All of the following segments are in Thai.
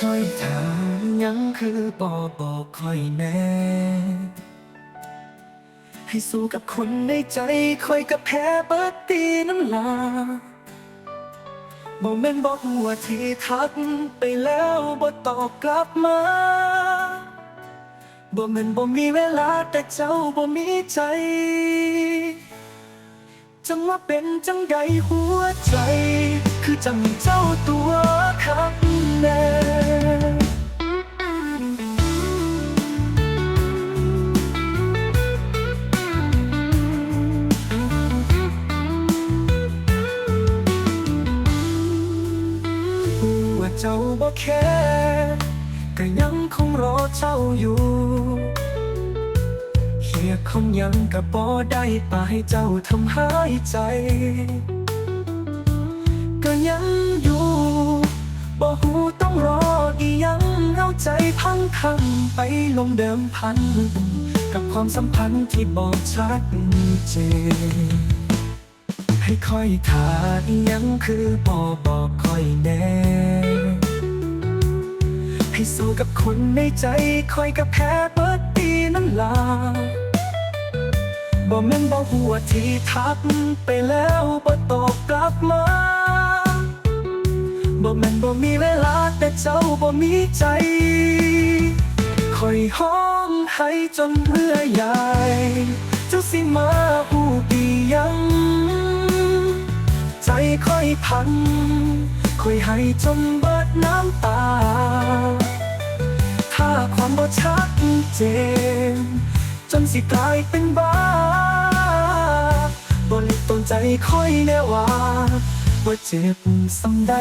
ค่อยถามยังคือบอกบอกค่อยแน่ให้สู้กับคนในใจค่อยกับแพ้เบิดตีน้ำลาบ่แม่นบอกหัวที่ทักไปแล้วบ่ตอบกลับมาบ่แม่นบ่มีเวลาแต่เจ้าบ่มีใจ จังว่าเป็นจังใดหัวใจ คือจังเจ้าตัว บ่แค่ก็ยังคงรอเจ้าอยู่เฮียคงยังกับบ่ได้ปาให้เจ้าทำหายใจ ก็ยังอยู่บ่หูต้องรออียังเอาใจพังคังไปลงเดิมพัน กับความสัมพันธ์ที่บอกชัดเจนให้ค่อยถาอีหยังคือบอบอกค่อยแน่ ให้สู้กับคนในใจคอยกับแพ้เบิดตีนั่นลาบ่แม่นบ่หัวที่ทักไปแล้วบ่ตอบกลับมาบ่แม่นบ่มีเวลาแต่เจ้าบ่มีใจคอยห้องให้จนเรื่อยใหญ่เจ้าสิมาหูดียังใจค่อยพังค่อยให้จนเบิดน้ำตา ความบ่ชัดเจนจนสิกลายเป็นบ้าบริตนใจค่อยแน่ว่าว่าเจ็บสำใด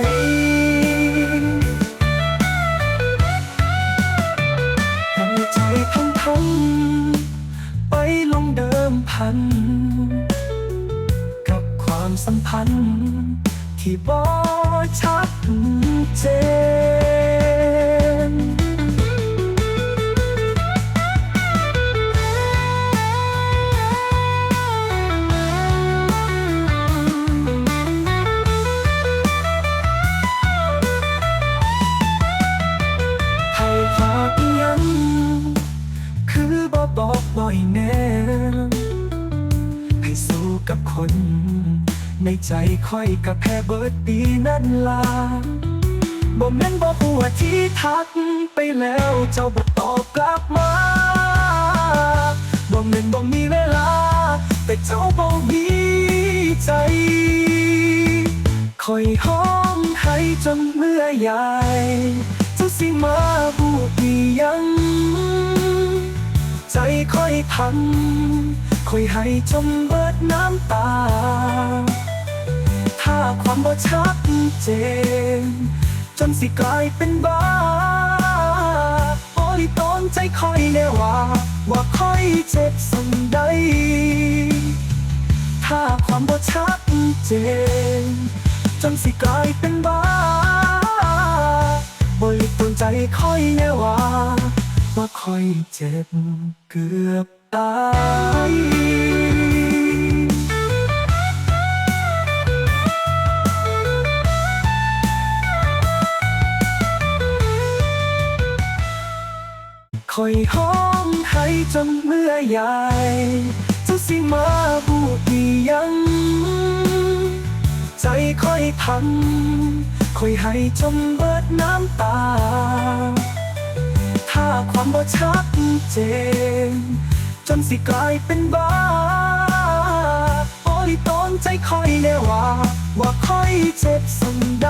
ให้ใจพังพังไปลงเดิมพัน กับความสัมพันธ์ ที่บอชัดเจน บอกบ่อยแน่ให้สู้กับคน ในใจค่อยกับแพ้เบิดปีนั่นลาบ่แม่นบอกหัวที่ทักไปแล้วเจ้าบอกตอบกลับมาบ่แม่นบ่มีเวลา แต่เจ้าบ่มีใจคอยห้องให้จนเมื่อใหญ่เจ้าสิมาพูดดียัง ใจค่อยพังค่อยให้จมเบิดน้ำตา ถ้าความบ่ชัดเจนจนสิกลายเป็นบ้าโอ้ยตอนใจค่อยแน่ว่า ว่าค่อยเจ็บสันใด ถ้าความบ่ชัดเจนจนสิกลายเป็นบ้าบริตนใจค่อยแน่ว่าว่า ค่อยเจ็บเกือบตายคอยห้องให้จนเมื่อใหญ่จ้าสิมาพูดดียัง ใจค่อยพังค่อยให้จนเบิดน้ำตา ความบ่ชัดเจน จนสิกลายเป็นบ้าโอลิตอนใจคอยแน่ว่า ว่าคอยเจ็บสันใด